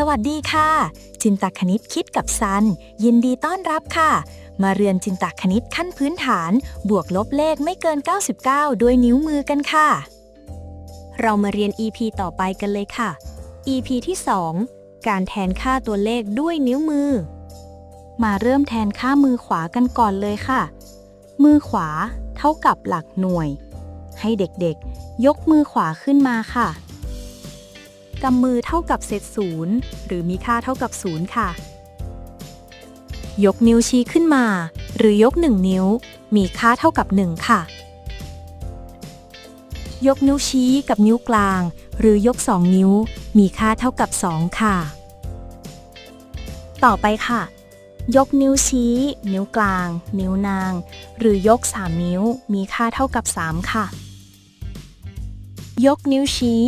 สวัสดีค่ะ จินตคณิตคิดกับซัน ยินดีต้อนรับค่ะ มาเรียนจินตคณิตขั้นพื้นฐาน บวกลบเลขไม่เกิน 99 ด้วยนิ้วมือกันค่ะ เรามาเรียน EP ต่อไปกันเลยค่ะ EP ที่ 2 การแทนค่าตัวเลขด้วยนิ้วมือ มาเริ่มแทนค่ามือขวากันก่อนเลยค่ะ มือขวาเท่ากับหลักหน่วย ให้เด็กๆ ยกมือขวาขึ้นมาค่ะ กำมือเท่ากับเศษศูนย์หรือมีค่าเท่ากับศูนย์ค่ะ ยกนิ้วชี้ขึ้นมา หรือยก 1 นิ้ว มีค่าเท่ากับ 1 ค่ะ ยกนิ้วชี้กับนิ้วกลาง หรือยก 2 นิ้ว มีค่าเท่ากับ 2 ค่ะ ต่อไปค่ะ ยกนิ้วชี้ นิ้วกลาง นิ้วนาง หรือยก 3 นิ้ว มีค่าเท่ากับ 3 ค่ะ ยกนิ้วชี้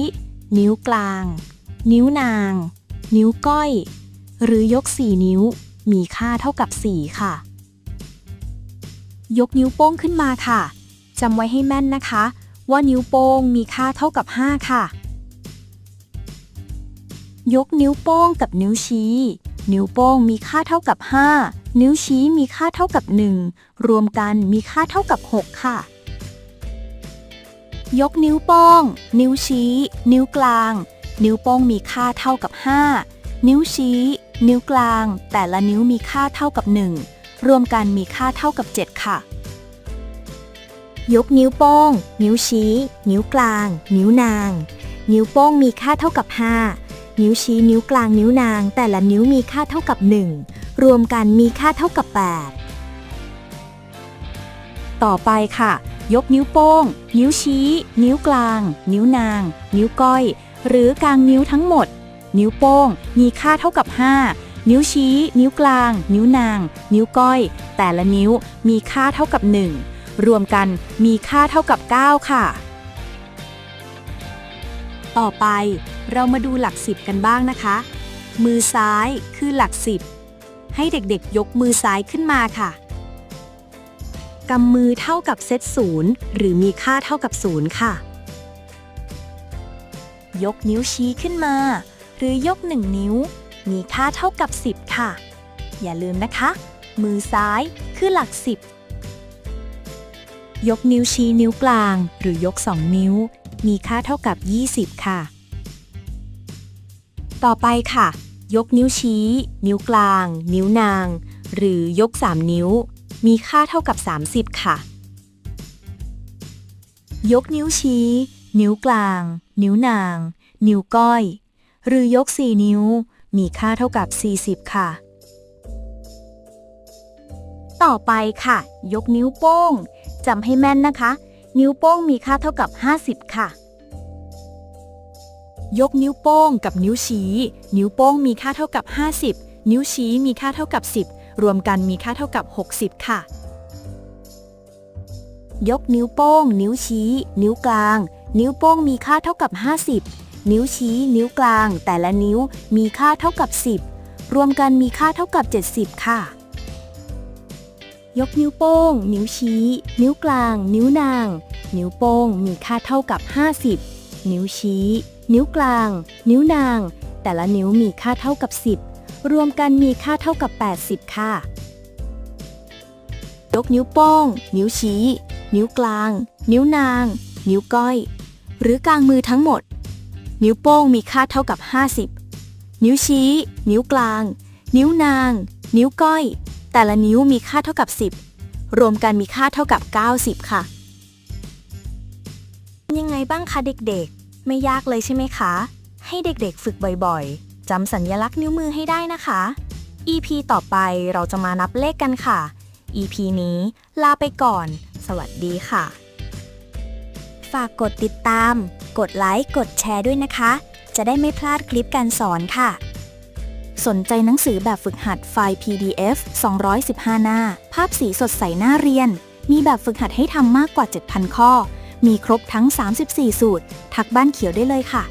นิ้วกลาง นิ้วนาง นิ้วก้อย หรือยก 4 นิ้ว มีค่าเท่ากับ 4 ค่ะ ยกนิ้วโป้งขึ้นมาค่ะจำไว้ให้แม่นนะคะ ว่านิ้วโป้งมีค่าเท่ากับ 5 ค่ะ ยกนิ้วโป้งกับนิ้วชี้ นิ้วโป้งมีค่าเท่ากับ 5 นิ้วชี้มีค่าเท่ากับ 1 รวมกันมีค่าเท่ากับ 6 ค่ะ ยกนิ้วโป้ง นิ้วชี้ นิ้วกลาง นิ้วโป้งมีค่าเท่ากับ 5 นิ้วชี้ นิ้วกลาง แต่ละนิ้วมีค่าเท่ากับ 1 รวมกันมีค่าเท่ากับ 7 ค่ะ ยกนิ้วโป้ง นิ้วชี้ นิ้วกลาง นิ้วนาง นิ้วโป้งมีค่าเท่ากับ 5 นิ้วชี้ นิ้วกลาง นิ้วนาง แต่ละนิ้วมีค่าเท่ากับ 1 รวมกันมีค่าเท่ากับ 8 ต่อไปค่ะ ยกนิ้วโป้ง นิ้วชี้ นิ้วกลาง นิ้วนาง นิ้วก้อย หรือกลางนิ้วทั้งหมด นิ้วโป้ง มีค่าเท่ากับ 5 นิ้วชี้ นิ้วกลาง นิ้วนาง นิ้วก้อย แต่ละนิ้วมีค่าเท่ากับ 1 รวมกันมีค่าเท่ากับ 9 ค่ะ ต่อไปเรามาดูหลัก10กันบ้างนะคะ มือซ้ายคือหลัก10ให้เด็กๆ ยกมือซ้ายขึ้นมาค่ะ กำมือเท่ากับเซตศูนย์หรือมีค่าเท่ากับศูนย์ค่ะ ยกนิ้วชี้ขึ้นมา หรือยกหนึ่งนิ้ว มีค่าเท่ากับ 10 ค่ะ อย่าลืมนะคะ มือซ้ายคือหลัก 10 ยกนิ้วชี้นิ้วกลาง หรือยก 2 นิ้ว มีค่าเท่ากับ 20 ค่ะ ต่อไปค่ะ ยกนิ้วชี้ นิ้วกลาง นิ้วนาง หรือยก 3 นิ้ว มีค่าเท่ากับ 30 ค่ะ ยกนิ้วชี้ นิ้วกลาง นิ้วนาง นิ้วก้อย หรือยก 4 นิ้ว มีค่าเท่ากับ 40 ค่ะ ต่อไปค่ะ ยกนิ้วโป้งจำให้แม่นนะคะ นิ้วโป้งมีค่าเท่ากับ 50 ค่ะยกนิ้วโป้งกับนิ้วชี้ นิ้วโป้งมีค่าเท่ากับ 50 นิ้วชี้มีค่าเท่ากับ 10 รวมกันมีค่าเท่ากับ 60 ค่ะ ยกนิ้วโป้ง นิ้วชี้ นิ้วกลาง นิ้วโป้งมีค่าเท่ากับ 50 นิ้วชี้ นิ้วกลาง แต่ละนิ้วมีค่าเท่ากับ 10 รวมกันมีค่าเท่ากับ 70 ค่ะ ยกนิ้วโป้ง นิ้วชี้ นิ้วกลาง นิ้วนาง นิ้วโป้งมีค่าเท่ากับ 50 นิ้วชี้ นิ้วกลาง นิ้วนาง แต่ละนิ้วมีค่าเท่ากับ 10 รวมกันมีค่าเท่ากับ 80 ค่ะ ยกนิ้วโป้ง นิ้วชี้ นิ้วกลาง นิ้วนาง นิ้วก้อย หรือกลางมือทั้งหมด นิ้วโป้งมีค่าเท่ากับ 50 นิ้วชี้ นิ้วกลาง นิ้วนาง นิ้วก้อย แต่ละนิ้วมีค่าเท่ากับ 10 รวมกันมีค่าเท่ากับ 90 ค่ะ ยังไงบ้างคะเด็กๆ ไม่ยากเลยใช่ไหมคะ ให้เด็กๆ ฝึกบ่อยๆ จำสัญลักษณ์นิ้วมือให้ได้นะคะ EP ต่อไปเราจะมานับเลขกันค่ะ EP นี้ลาไปก่อน สวัสดีค่ะ ฝากกดติดตาม กดไลค์ กดแชร์ด้วยนะคะ จะได้ไม่พลาดคลิปการสอนค่ะ สนใจหนังสือแบบฝึกหัดไฟล์ PDF 215 หน้า ภาพสีสดใสน่าเรียน มีแบบฝึกหัดให้ทำมากกว่า 7,000 ข้อ มีครบทั้ง 34 สูตร ทักบ้านเขียวได้เลยค่ะ